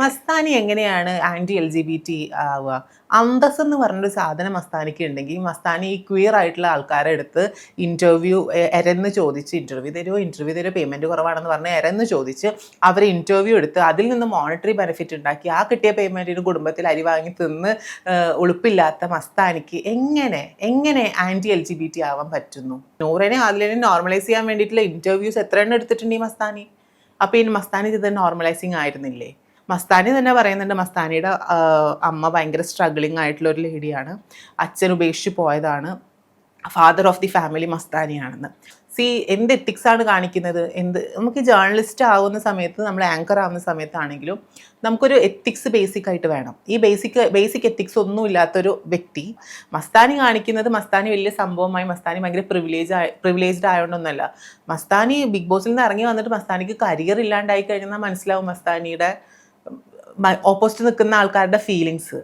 മസ്താനി എങ്ങനെയാണ് anti L G B T ആവുക? അന്തസ് എന്ന് പറഞ്ഞൊരു സാധനം മസ്താനിക്ക് ഉണ്ടെങ്കിൽ മസ്താനി ഈ ക്വിയർ ആയിട്ടുള്ള ആൾക്കാരെ എടുത്ത് ഇന്റർവ്യൂ എരന്ന് ചോദിച്ച് ഇന്റർവ്യൂ തരുമോ ഇന്റർവ്യൂ തരുമോ പേയ്മെന്റ് കുറവാണെന്ന് പറഞ്ഞ് എരന്ന് ചോദിച്ച് അവർ ഇന്റർവ്യൂ എടുത്ത് അതിൽ നിന്ന് മോണിറ്ററി ബെനിഫിറ്റ് ഉണ്ടാക്കി ആ കിട്ടിയ പേയ്മെന്റിന് കുടുംബത്തിൽ അരി വാങ്ങി തിന്ന് ഉളുപ്പില്ലാത്ത മസ്താനിക്ക് എങ്ങനെ എങ്ങനെ anti L G B T ആവാൻ പറ്റുന്നു? നൂറിനെ അതിനെ നോർമലൈസ് ചെയ്യാൻ വേണ്ടിയിട്ടുള്ള ഇന്റർവ്യൂസ് എത്ര എണ്ണം എടുത്തിട്ടുണ്ട് ഈ മസ്താനി? അപ്പോൾ ഈ മസ്താനി ചെയ്ത് നോർമലൈസിങ് ആയിരുന്നില്ലേ? മസ്താനി തന്നെ പറയുന്നുണ്ട്. മസ്താനിയുടെ അമ്മ ഭയങ്കര സ്ട്രഗ്ലിംഗ് ആയിട്ടുള്ള ഒരു ലേഡിയാണ് അച്ഛൻ ഉപേക്ഷിച്ച് പോയതാണ്. ഫാദർ ഓഫ് ദി ഫാമിലി മസ്താനിയാണെന്ന്. സി എന്ത് എത്തിക്സ് ആണ് കാണിക്കുന്നത്? എന്ത് നമുക്ക് ജേർണലിസ്റ്റ് ആവുന്ന സമയത്ത് നമ്മൾ ആങ്കർ ആവുന്ന സമയത്താണെങ്കിലും നമുക്കൊരു എത്തിക്സ് ബേസിക് ആയിട്ട് വേണം. ഈ ബേസിക് ബേസിക് എത്തിക്സ് ഒന്നും ഇല്ലാത്തൊരു വ്യക്തി മസ്താനി കാണിക്കുന്നത് മസ്താനി വലിയ സംഭവമായി മസ്താനി ഭയങ്കര പ്രിവിലേജ് പ്രിവിലേജ്ഡ് ആയതുകൊണ്ടൊന്നുമല്ല മസ്താനി ബിഗ് ബോസിൽ നിന്ന് ഇറങ്ങി വന്നിട്ട് മസ്താനിക്ക് കരിയർ ഇല്ലാണ്ടായി കഴിഞ്ഞാൽ മനസ്സിലാവും മസ്താനിയുടെ ഓപ്പോസിറ്റ് നിൽക്കുന്ന ആൾക്കാരുടെ ഫീലിങ്സ്